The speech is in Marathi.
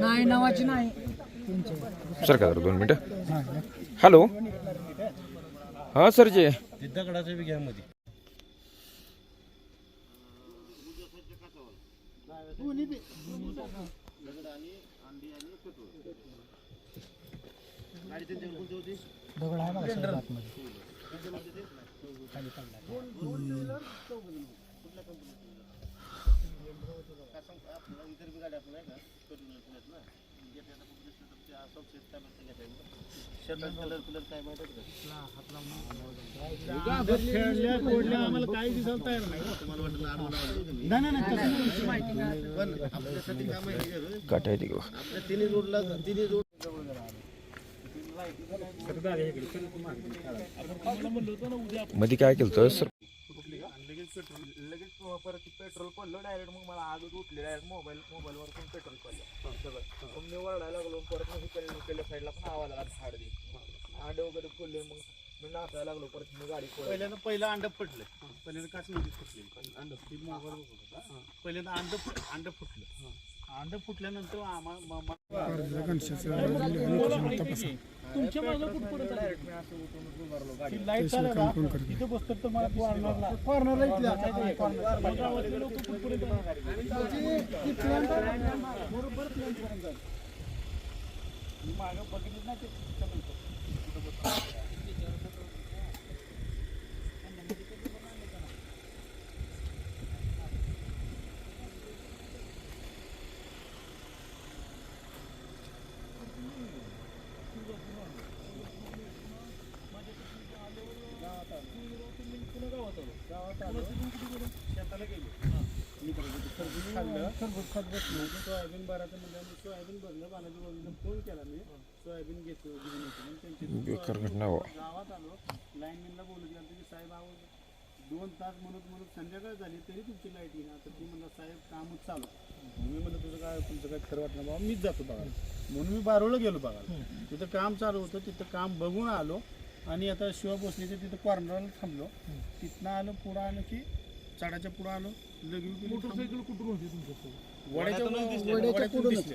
नाही नावाची नाही. सर का दोन मिनटं. हॅलो. हां सर जे दगडाच्या बिघ्यामध्ये दगड आहे काटा आहे तिकडं तिन्ही रोडला तिन्ही रोडमध्ये काय केलं तर सर? पेट्रोल लगेच परत पेट्रोल पडलं डायरेक्ट मग मला आग उठली. डायरेक्ट मोबाईल मोबाईलवर पण पेट्रोल पडलं. सगळं. मग मी वरडायला लागलो परत मग इकडे इकडल्या साईडला पण आवाज आला झाड दे. आंड वगैरे फुलले मग मी नाचायला लागलो परत मी गाडी. पहिल्यांदा पहिलं अंड फुटलं. पहिल्यांदा काच नव्हती फुटली. अंड ती मोबाईल बघत होता. पहिल्यांदा अंड फुट- अंड फुटलं. अंड फुटल्यानंतर आम्हाला तुमच्या मागं कुठपर्यंत आले? लाइट चालू का तिथे बसतो तर मला कॉर्नरला कॉर्नरला इथल्या कॉर्नर लोक कुठपर्यंत बरोबर प्लॅनपर्यंत जाईल. मी मागं बघितलं ना ते. त्याच्यानंतर. शेताला गेलो मी खरबूज खाल्लं खरबूज खात बसलो सोयाबीन भरायचं म्हणजे सोयाबीन भरलं बालाजी बाजूला फोन केला मी सोयाबीन घेतो घेऊन येतो त्यांची गावात आलो लाईनमॅनला बोलत गेला की साहेब आहो दोन तास म्हणत म्हणत संध्याकाळ झाली तरी तुमची लाइट येईना तर ती म्हणलं साहेब कामच चालू मी म्हणलं तुझं काय तुमचं काय खरं वाटलं बाबा मीच जातो बघायला म्हणून मी बारोळला गेलो बघायला तिथं काम चालू होतं तिथं काम बघून आलो. आणि आता शिवा भोसलेच्या तिथं कॉर्नरला थांबलो. तिथनं आलो पुढं आलो की चढाच्या पुढं आलो लगेच मोटरसायकल कुठून होती तुमच्या वड्याच्या दिसले.